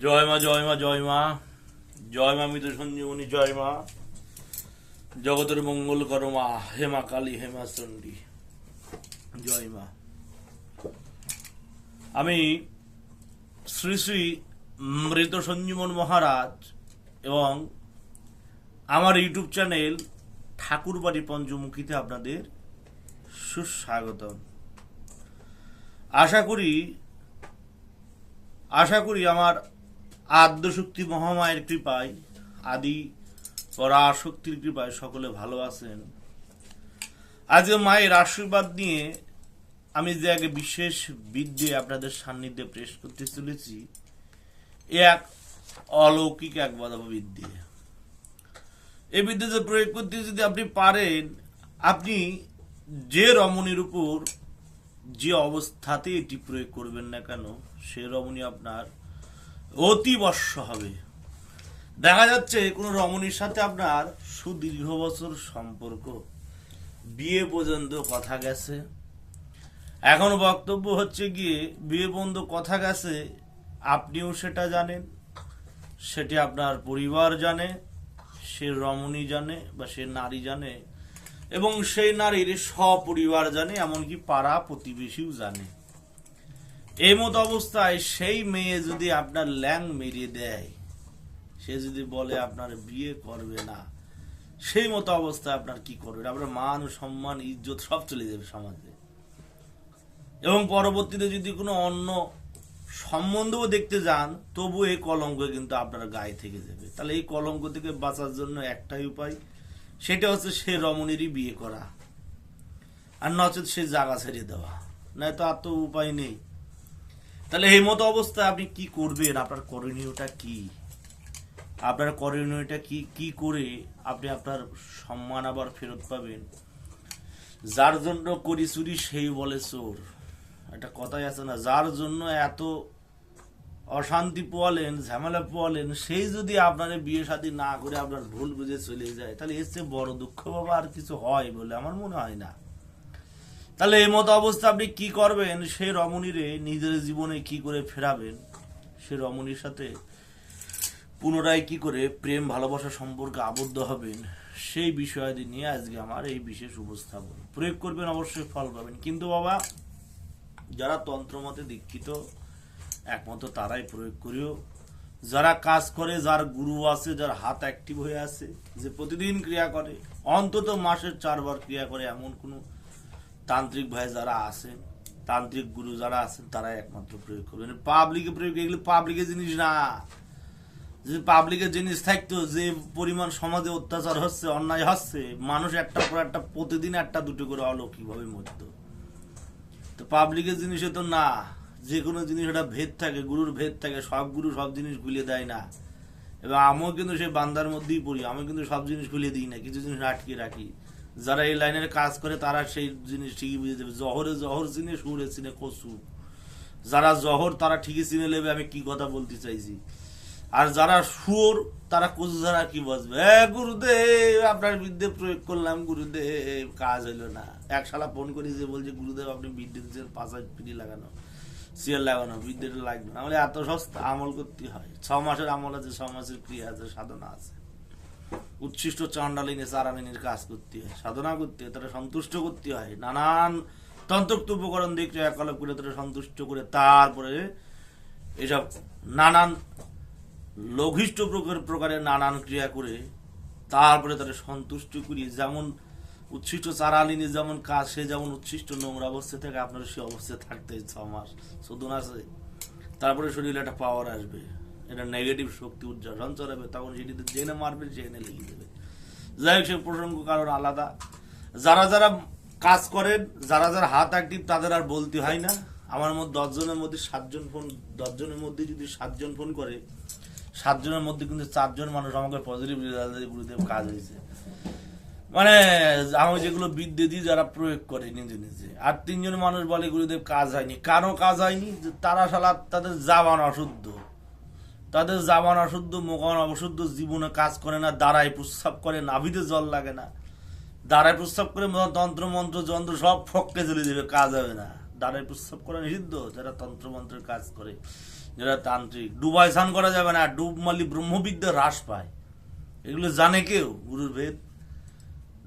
জয় মা জয় মা জয় মা। জয় মা মৃত সঞ্জীবনী, জয় মা। জগতের মঙ্গল করো মা, হে মা কালী, হে মা চণ্ডী। জয় মা। আমি শ্রী শ্রী মৃত সঞ্জীবন মহারাজ এবং আমার ইউটিউব চ্যানেল ঠাকুরবাড়ি পঞ্চমুখীতে আপনাদের সুস্বাগতম। আশা করি আশা করি আমার আদ্যশক্তি মহামায়ের কৃপায়, আদি পরাশক্তির কৃপায় সকলে ভালো আছেন। আজকে মায়ের আশীর্বাদ নিয়ে আমি যে আগে বিশেষ বিদ্যে আপনাদের সান্নিধ্যে প্রেস করতে চলেছি, এ এক অলৌকিক এক বাদাব বিদ্যে। এই বিদ্যে যে প্রয়োগ করতে যদি আপনি পারেন, আপনি যে রমণীর উপর যে অবস্থাতে এটি প্রয়োগ করবেন না কেন, সে রমণী আপনার অতি বর্ষ হবে। দেখা যাচ্ছে কোনো রমণীর সাথে আপনার সুদীর্ঘ বছর সম্পর্ক। বিয়ে পর্যন্ত কথা গেছে। এখন বক্তব্য হচ্ছে গিয়ে, বিয়ে পর্যন্ত কথা গেছে, আপনিও সেটা জানেন, সেটি আপনার পরিবার জানে, সে রমণী জানে বা সে নারী জানে, এবং সেই নারীর সপরিবার জানে, এমনকি পাড়া প্রতিবেশীও জানে। এই মতো অবস্থায় সেই মেয়ে যদি আপনার ল্যাং মেরিয়ে দেয়, সে যদি বলে আপনার বিয়ে করবে না, সেই মতো অবস্থায় আপনার কি করবেন? আপনার মান সম্মান, ইজ্জত সব চলে যাবে সমাজে। এবং পরবর্তীতে যদি কোনো অন্য সম্বন্ধও দেখতে যান, তবু এই কলঙ্ক কিন্তু আপনার গায়ে থেকে যাবে। তাহলে এই কলঙ্ক থেকে বাঁচার জন্য একটাই উপায়, সেটা হচ্ছে সে রমণীরই বিয়ে করা। আর নচেত সে জায়গা ছেড়ে দেওয়া। নয় তো আর তো উপায় নেই। তাহলে এই মতো অবস্থায় আপনি কি করবেন? আপনার করণীয়টা কি? আপনার করণীয়টা কি? কি করে আপনি আপনার সম্মান আবার ফেরত পাবেন? যার জন্য করি চুরি, সেই বলে চোর। একটা কথাই আছে না, যার জন্য এত অশান্তি পোয়ালেন, ঝামেলা পোয়ালেন, সেই যদি আপনার বিয়ে শাদী না করে আপনার ভুল বুঝে চলে যায়, তাহলে এর চেয়ে বড় দুঃখ বাবা আর কিছু হয় বলে আমার মনে হয় না। তাহলে এই মতো অবস্থা আপনি কি করবেন? সেই রমণীরে নিজের জীবনে কি করে ফেরাবেন? সে রমণীর সাথে পুনরায় কি করে প্রেম, ভালোবাসা সম্পর্কে আবদ্ধ হবেন? সেই বিষয়াদি নিয়ে আজকে আমার এই বিশেষ উপস্থাপন। প্রয়োগ করবেন, অবশ্যই ফল পাবেন। কিন্তু বাবা, যারা তন্ত্রমতে দীক্ষিত, একমাত্র তারাই প্রয়োগ করিও। যারা কাজ করে, যার গুরু আছে, যার হাত অ্যাক্টিভ হয়ে আছে, যে প্রতিদিন ক্রিয়া করে, অন্তত মাসের চারবার ক্রিয়া করে, এমন কোনো তান্ত্রিক ভাই যারা আছেন তান্ত্রিক গুরু যারা আছেন, তারাই একমাত্র প্রয়োগ করবেন। পাবলিকে প্রয়োগ, এগুলো পাবলিকের জিনিস না। যে পাবলিকের জিনিস থাকতো, যে পরিমাণ সমাজে অত্যাচার হচ্ছে, অন্যায় হচ্ছে, মানুষ একটা পর একটা প্রতিদিন একটা দুটো করে অলৌকিকভাবে মরত। তো পাবলিকের জিনিসে তো না। যে কোনো জিনিস একটা ভেদ থাকে, গুরুর ভেদ থাকে, সব গুরু সব জিনিস খুলে দেয় না। এবং আমিও কিন্তু সেই বান্দার মধ্যেই পড়ি আমি কিন্তু সব জিনিস খুলে দিই না, কিছু জিনিস আটকে রাখি। যারা এই লাইনের কাজ করে, তারা সেই জিনিস ঠিকই বুঝে যাবে জহরে, জহর চিনে সুরে চিনে কচু যারা জহর, তারা ঠিকই চিনে নেবে, আমি কি কথা বলতে চাইছি। আর যারা সুর, তারা কচু ছাড়া কি বসবে? এ গুরুদেব, আপনার বিদ্যে প্রয়োগ করলাম, গুরুদেব, কাজ হইল না। এক শালা ফোন করি যে বলছে, গুরুদেব, আপনি বিদ্যে দিচ্ছেন পাঁচায় ফিরি লাগানো। সিয়ার লাগানো, বিদ্যেটা লাগবে না। আমাদের এত সস্তা আমল করতে হয়। ছ মাসের আমল আছে, ছ মাসের ক্রিয়া আছে, সাধনা আছে। উচ্ছিষ্ট চণ্ডালিনে চারামিনের কাজ করতে হয়, সাধনা করতে হয়, তারা সন্তুষ্ট করতে হয়। নানান তন্ত্রোক্ত উপকরণ দেখতে একলপ করে তারা সন্তুষ্ট করে তারপরে এসব নানান লঘিষ্ঠ প্রকার প্রকারের নানান ক্রিয়া করে তারপরে তাদের সন্তুষ্ট করি। যেমন উচ্ছিষ্ট চারালিনী যেমন কাজ, সে যেমন উচ্ছিষ্ট নোংরা অবস্থা থেকে, আপনার সে অবস্থায় থাকতে ছ মাস শুধু আছে তারপরে শরীরে একটা পাওয়ার আসবে। এটা নেগেটিভ শক্তি সঞ্চর হবে তখন সেটিতে জেনে মারবে, জেনে লিখে দেবে। যাই হোক, সে প্রসঙ্গ কারণ আলাদা। যারা যারা কাজ করেন, যারা যারা হাত অ্যাক্টিভ তাদের আর বলতে হয় না। আমার মধ্যে দশজনের মধ্যে সাতজন ফোন, দশজনের মধ্যে যদি সাতজন ফোন করে, সাতজনের মধ্যে কিন্তু চারজন মানুষ আমাকে পজিটিভ রেজাল্ট গুরুদেব কাজ হয়েছে মানে আমি যেগুলো বিদ্যে দিই, যারা প্রয়োগ করে নিজে নিজে। আর তিনজন মানুষ বলে গুরুদেব কাজ হয়নি। কেন কাজ হয়নি তারা সালা তাদের জাবান অশুদ্ধ। তাদের জাবান অশুদ্ধ মোকান অশুদ্ধ জীবনে কাজ করে না, দাঁড়ায় প্রস্রাব করে নাভিতে জল লাগে না। দাঁড়ায় প্রস্রাব করে তন্ত্র, মন্ত্র, যন্ত্র সব ফককে চলে যাবে কাজ হবে না। দাঁড়ায় প্রস্রাব করা নিষিদ্ধ, যারা তন্ত্র, মন্ত্রের কাজ করে, যারা তান্ত্রিক। ডুবাই স্নান করা যাবে না, ডুব মারলে ব্রহ্মবিদ্যা হ্রাস পায়। এগুলো জানে কেউ গুরুর ভেদ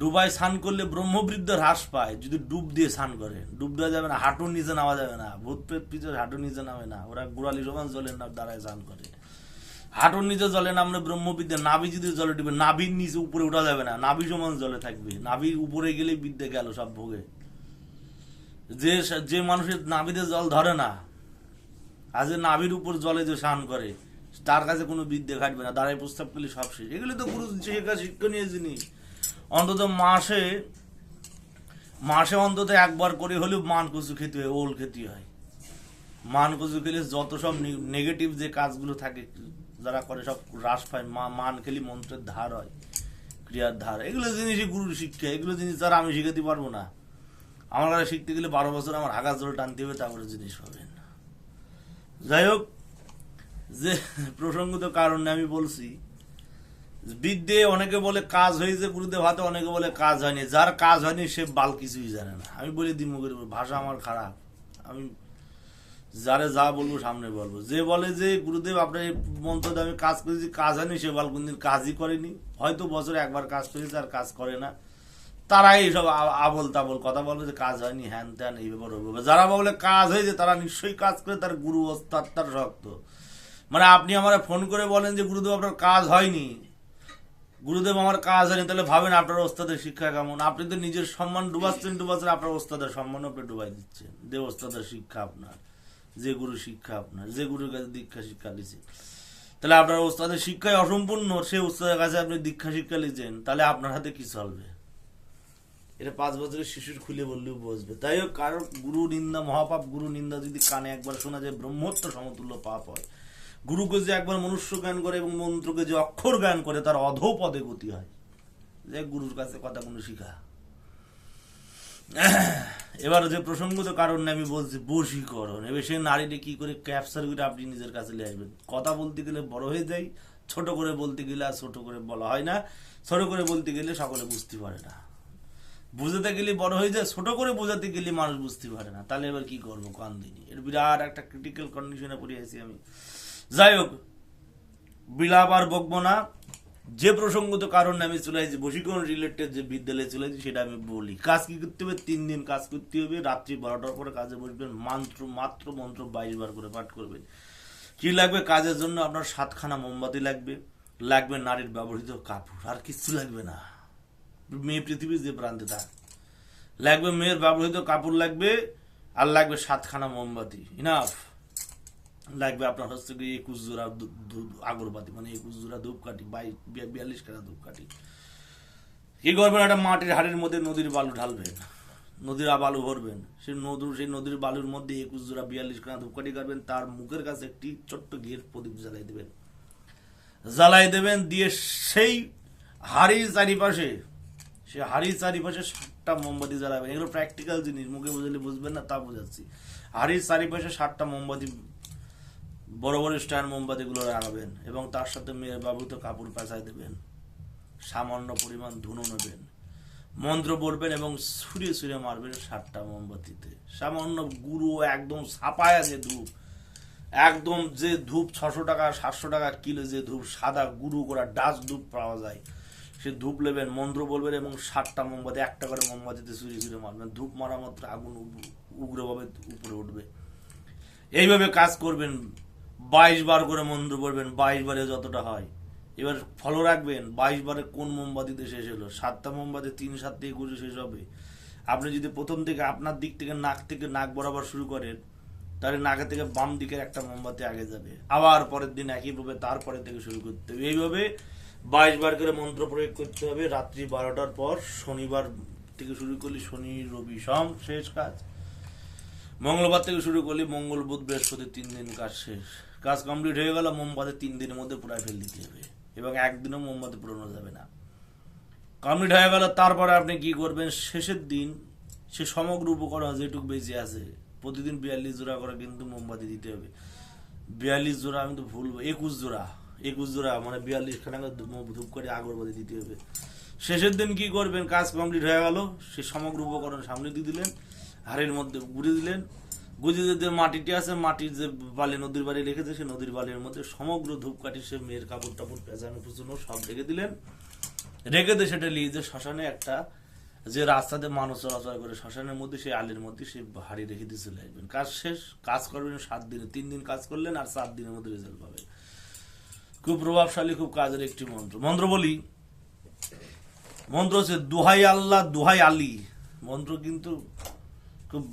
ডুবাই স্নান করলে ব্রহ্মবৃদ্ধ হ্রাস পায়, যদি ডুব দিয়ে স্নান করে। ডুব দেওয়া যাবে না, হাঁটুর নিচে নামা যাবে না ভূত প্রেত পিছনে হাঁটুর নিচে নামে না, ওরা গোড়ালি সমান জলের না, দাঁড়ায় স্নান করে। হাঁটুর নিচে জলে নামলে ব্রহ্মবিদ্যা, নাভি যদি জলে ডুবে, নাভির নিচে উপরে উঠা যাবে না, নাভি সমান জলে থাকবে। নাভির উপরে গেলে বিদ্যা গেল সব ভোগে। যে যে মানুষের নাভিতে জল ধরে না আজ যে নাভির উপর জলে যে স্নান করে, তার কাছে কোনো বিদ্যে খাটবে না, দাঁড়ায় প্রস্তাব করলে সব শেষ। এগুলো তো গুরু শেখা শিক্ষণীয় জিনিস অন্তত মাসে মাসে অন্তত একবার করে হলেও মান কচু খেতে হয়, ওল খেতে হয়। মান কচু খেলে যত সব নেগেটিভ যে কাজগুলো থাকে যারা করে সব হ্রাস পায়, মা, মান খেলি মন্ত্রের ধার হয়, ক্রিয়ার ধার। এগুলো জিনিসই গুরুর শিক্ষা, এগুলো জিনিস যারা আমি শিখাতে পারব না। আমার কাছে শিখতে গেলে বারো বছর আমার আঘাত জল টানতে হবে, তারপরে জিনিস পাবেন যাই হোক, যে প্রসঙ্গত কারণে আমি বলছি, বিদ্যে অনেকে বলে কাজ হয়েছে, গুরুদেব হাতে অনেকে বলে কাজ হয়নি। যার কাজ হয়নি, সে বাল কিছুই জানে না। আমি বলি দিই মুখের ভাষা আমার খারাপ। আমি যারে যা বলব সামনে বলব। যে বলে যে, গুরুদেব, আপনার এই মন্ত্র দিয়ে আমি কাজ করেছি, কাজ হয়নি, সে বল কোনদিন কাজই করেনি। হয়তো বছরে একবার কাজ করেছে আর কাজ করে না। তারাই এইসব আবল তাবল কথা বলবে যে, কাজ হয়নি, হ্যান ত্যান, এই ব্যাপার, ওই। যারা বলে কাজ হয়েছে, তারা নিশ্চয়ই কাজ করে, তার গুরু ওস্তাদ, তার শক্ত। মানে আপনি আমার ফোন করে বলেন যে, গুরুদেব, আপনার কাজ হয়নি। গুরুদেব, আমার কাজ হয়নি। তাহলে ভাবেন আপনার ওস্তাদের শিক্ষা কেমন? আপনি তো নিজের সম্মান ডুবাচ্ছেন ডুবাচ্ছেন আপনার ওস্তাদের সম্মান আপনি ডুবাই দিচ্ছেন। দেব, ওস্তাদের শিক্ষা আপনার। যে গুরু শিক্ষা আপনার, যে গুরুর কাছে দীক্ষা শিক্ষা দিচ্ছে তাহলে আপনার ওস্তাদের শিক্ষাই অসম্পূর্ণ, সেই ওস্তাদের কাছে আপনি দীক্ষা শিক্ষা লিখছেন, তাহলে আপনার হাতে কি চলবে? এটা পাঁচ বছরের শিশুর খুলে বললেও বুঝবে তাই হোক কারও গুরু নিন্দা, মহাপাপ গুরু নিন্দা যদি কানে একবার শোনা যায়, ব্রহ্মত্ব সমতুল্য পাপ হয়। গুরুকে যে একবার মনুষ্য জ্ঞান করে এবং মন্ত্রকে যে অক্ষর জ্ঞান করে, তার অধো পদে গতি হয়। যে গুরুর কাছে কথা কোনো শিখা। এবার যে প্রসঙ্গত কারণে আমি বলছি, বশীকরণ। এবার সে নারীটা কি করে ক্যাপচার করে আপনি নিজের কাছে নিয়ে আসবেন? কথা বলতে গেলে বড় হয়ে যায় ছোট করে বলতে গেলে আর ছোট করে বলা হয় না, ছোট করে বলতে গেলে সকলে বুঝতে পারে না। বুঝাতে গেলে বড় হয়ে যায়, ছোট করে বোঝাতে গেলে মানুষ বুঝতে পারে না। তাহলে এবার কি করব, কান এর বিরাট একটা ক্রিটিক্যাল কন্ডিশনে পড়ে আছি আমি। যাই হোক, বিলাপ আর বকবো না। যে প্রসঙ্গত কারণে আমি চলে আসছি বশীকরণ রিলেটেড যে বিদ্যালয়ে চলে আসছি সেটা আমি বলি। কাজ কি করতে হবে? তিন দিন কাজ করতে হবে। রাত্রি বারোটার পরে কাজে বসবেন। মন্ত্র, মাত্র মন্ত্র বাইশ বার করে পাঠ করবেন। কি লাগবে? কাজের জন্য আপনার সাতখানা মোমবাতি লাগবে। লাগবে নারীর ব্যবহৃত কাপড়। আর কিছু লাগবে না। মেয়ে পৃথিবীর যে প্রান্তে থাক লাগবে মেয়ের ব্যবহৃত কাপড় লাগবে, আর লাগবে সাতখানা মোমবাতি। ইনাফ লাগবে আপনার হচ্ছে গিয়ে একুশ জোড়া আগরবাতি মানে একুশ জোড়া ধূপকাঠি বাই বিয়া- বিয়াল্লিশ খানা ধূপকাঠি। কি করবেন একটা মাটির হাড়ির মধ্যে নদীর বালু ঢালবেন, নদীর বালু ভরবেন। সেই নদীর সেই নদীর বালুর মধ্যে একুশ জোড়া বিয়াল্লিশ খানা ধূপকাঠি করবেন তার মুখের কাছে একটি ছোট্ট ঘিয়ের প্রদীপ জ্বালাই দেবেন। জ্বালাই দেবেন, দিয়ে সেই হাড়ির চারিপাশে, সে হাড়ির চারিপাশে সাতটা মোমবাতি জ্বালাবেন। এগুলো প্র্যাকটিক্যাল জিনিস, মুখে বুঝলে বুঝবেন না, তা বোঝাচ্ছি। হাড়ির চারিপাশে সাতটা মোমবাতি বড় বড় স্ট্যান্ড মোমবাতিগুলো লাগাবেন এবং তার সাথে মেয়ের ব্যবহৃত কাপড় পেঁচাই দেবেন। সামান্য পরিমাণ ধুনো নেবেন। মন্ত্র বলবেন এবং ছুঁড়ে ছুঁড়ে মারবেন সাতটা মোমবাতিতে। সামান্য গুঁড়ো একদম ছাপায়া যে ধূপ, একদম যে ধূপ ছশো টাকা, সাতশো টাকা কিলো যে ধূপ, সাদা গুঁড়ো করা ডাস্ট ধূপ পাওয়া যায়। সে ধূপ নেবেন, মন্ত্র বলবেন এবং সাতটা মোমবাতি, একটা করে মোমবাতিতে চুরি চুরি মারবেন। ধূপ মারা মাত্র আগুন উগ্রভাবে উপরে উঠবে। এইভাবে কাজ করবেন বাইশ বার করে মন্ত্র পড়বেন, বাইশ বারে যতটা হয়। এবার ফলো রাখবেন, বাইশ বারে কোন মোমবাতিতে শেষ হলো? সাতটা মোমবাতি, তিন সাত সাতটা একুশে শেষ হবে। আপনি যদি প্রথম থেকে আপনার দিক থেকে নাক থেকে নাক বরাবর শুরু করেন, তাহলে নাকে থেকে বাম দিকের একটা মোমবাতি আগে যাবে। আবার পরের দিন একইভাবে তারপরে থেকে শুরু করতে হবে। এইভাবে বাইশ বার করে মন্ত্র প্রয়োগ করতে হবে। রাত্রি বারোটার পর শনিবার থেকে শুরু করলে শনি, রবি, সম শেষ কাজ। মঙ্গলবার থেকে শুরু করলে মঙ্গল, বুধ, বৃহস্পতি তিন দিন কাজ শেষ। কাজ কমপ্লিট হয়ে গেল, মোমবাতি তিন দিনের মধ্যে পুরাই ফেল দিতে হবে। এবং একদিনও মোমবাতি পুরোনো যাবে না। কমপ্লিট হয়ে গেল, তারপরে আপনি কি করবেন? শেষের দিন সে সমগ্র উপকরণ যেটুকু বেঁচে আছে, প্রতিদিন বিয়াল্লিশ জোড়া করে কিন্তু মোমবাতি দিতে হবে। বিয়াল্লিশ জোড়া আমি তো ভুলবো একুশ জোড়া একুশ জোড়া মানে বিয়াল্লিশ খানা ধূপ- করে আগরবাতি দিতে হবে। শেষের দিন কি করবেন? কাজ কমপ্লিট হয়ে গেল, সে সমগ্র উপকরণ সামনে দিয়ে দিলেন, হাড়ের মধ্যে গুড়ে দিলেন গুজরাটের যে মাটিটি আছে, মাটির যে বালি নদীর বাড়ি রেখেছে, সেই নদীর বালির মধ্যে সমগ্র ধূপকাঠি সে মেয়ের কাপড় টাপড় পেঁচানো, পুচানো সব রেখে দিলেন। রেখে দিয়ে সেটা নিয়ে যে শ্মশানে একটা যে রাস্তাতে মানুষ চলাচল করে, শ্মশানের মধ্যে সেই আলের মধ্যে সেই হাড়ি রেখে দিয়ে চলে আসবেন। কাজ শেষ, কাজ করবেন, সাত দিনে, তিন দিন কাজ করলেন আর সাত দিনের মধ্যে রেজাল্ট পাবেন। খুব প্রভাবশালী, খুব কাজের একটি মন্ত্র। মন্ত্র বলি, মন্ত্র হচ্ছে, দুহাই আল্লাহ, দুহাই আলী। মন্ত্র কিন্তু খুব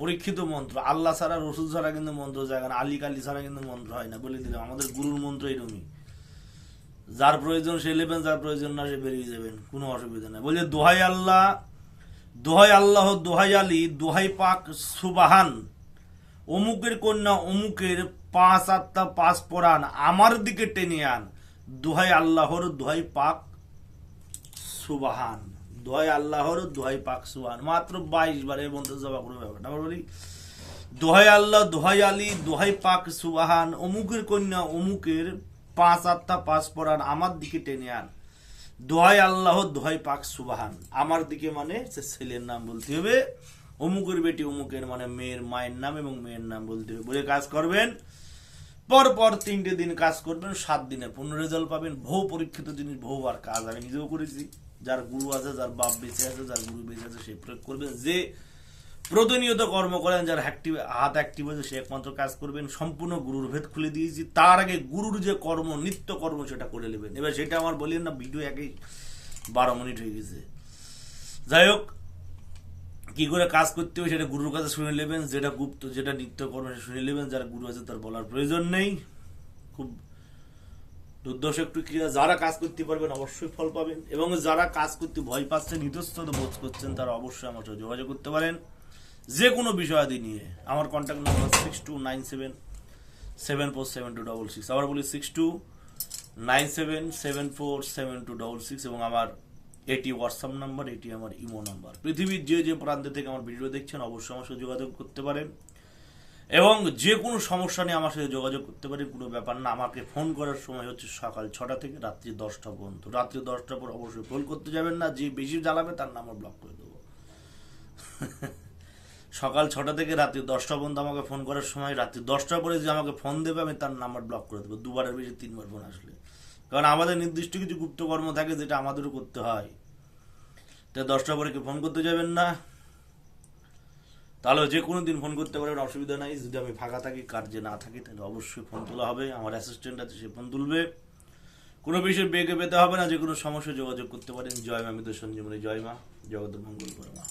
পরীক্ষিত মন্ত্র, আল্লাহ ছাড়া, রসুল ছাড়া কিন্তু মন্ত্র যায় না, আলী কালী ছাড়া কিন্তু মন্ত্র হয় না, বলে দিলাম। আমাদের গুরুর মন্ত্র এরকমই যার প্রয়োজন সে নেবেন যার প্রয়োজন না সে বেরিয়ে যাবেন, কোনো অসুবিধা নেই। বলছে দোহাই আল্লাহ দোহাই আল্লাহ, দোহাই আলী, দোহাই পাক সুবাহান, অমুকের কন্যা অমুকের পাঁচ আত্মা, পাঁচ পরাণ আমার দিকে টেনে আন। দোহাই আল্লাহর দোহাই পাক সুবাহান। দোহাই আল্লাহর দোহাই পাক সুবাহান। মাত্র বাইশ বারে বলতে জবা করে ব্যাপারটা। আবার বলি, দোহাই আল্লাহ, দোহাই আলী, দোহাই পাক সুবাহান, অমুকের কন্যা, অমুকের পাঁচ আত্মা পাঁচ পরাণ আমার দিকে টেনে আন। দোহাই আল্লাহ, দোহাই পাক সুবাহান। আমার দিকে মানে সে ছেলের নাম বলতে হবে। অমুকের বেটি অমুকের মানে মেয়ের মায়ের নাম এবং মেয়ের নাম বলতে হবে। বলে কাজ করবেন পর পর তিনটে দিন কাজ করবেন, সাত দিনে পূর্ণ রেজাল্ট পাবেন। বহু পরীক্ষিত জিনিস বহুবার কাজ আমি নিজেও করেছি। যার গুরু আছে, যার বাপ বেঁচে আছে, যার গুরু বেঁচে আছে, সে প্রয়োগ করবেন যে প্রতিনিয়ত কর্ম করেন, যার অ্যাক্টিভ হাত অ্যাক্টিভ আছে, সে একমাত্র কাজ করবেন। সম্পূর্ণ গুরুর ভেদ খুলে দিয়েছি। তার আগে গুরুর যে কর্ম, নিত্য কর্ম, সেটা করে নেবেন। এবার সেটা আমার বলি না ভিডিও একই বারো মিনিট হয়ে গেছে। যাই হোক কি করে কাজ করতে হবে সেটা গুরুর কাছে শুনে নেবেন, যেটা গুপ্ত, যেটা নিত্য কর্ম সেটা শুনে নেবেন, যারা গুরু আছে তার বলার প্রয়োজন নেই। খুব দুর্দশ একটু ক্রিয়া যারা কাজ করতে পারবেন অবশ্যই ফল পাবেন, এবং যারা কাজ করতে ভয় পাচ্ছেন, ইতস্তত বোধ করছেন, তারা অবশ্যই আমার সাথে যোগাযোগ করতে পারেন। যে কোনো বিষয়াদি নিয়ে। আমার contact number six two nine seven seven four seven two double six আবার বলি six two nine seven seven four seven two double six এবং আমার এটি হোয়াটসঅ্যাপ নাম্বার, এটি আমার ইমো নাম্বার। পৃথিবীর যে যে প্রান্ত থেকে আমার ভিডিও দেখছেন, অবশ্যই আমার সাথে যোগাযোগ করতে পারেন। এবং যে কোনো সমস্যা নিয়ে আমার সাথে যোগাযোগ করতে পারেন, কোনো ব্যাপার না। আমাকে ফোন করার সময় হচ্ছে সকাল ছটা থেকে রাত্রি দশটা পর্যন্ত। রাত্রি দশটার পর অবশ্যই ফোন করতে যাবেন না। যে বেশি জ্বালাবে তার নাম্বার ব্লক করে দেবো। সকাল ছটা থেকে রাত্রি দশটা পর্যন্ত আমাকে ফোন করার সময়, রাত্রি দশটার পরে যে আমাকে ফোন দেবে, আমি তার নাম্বার ব্লক করে দেবো। দুবারের বেশি তিনবার ফোন আসলে। কারণ আমাদের নির্দিষ্ট কিছু গুপ্তকর্ম থাকে যেটা আমাদেরও করতে হয়। তাই দশটা পরে কি ফোন করতে যাবেন না। তাহলে যে কোনো দিন ফোন করতে পারেন অসুবিধা নাই। যদি আমি ফাঁকা থাকি কার্যে না থাকি, তাহলে অবশ্যই ফোন তোলা হবে। আমার অ্যাসিস্ট্যান্ট আছে, সে ফোন তুলবে। কোনো বিষয়ে বেগে পেতে হবে না, যে কোনো সমস্যা যোগাযোগ করতে পারেন। জয় মা মৃত সঞ্জীবনী, জয় মা জগত মঙ্গল করে মা।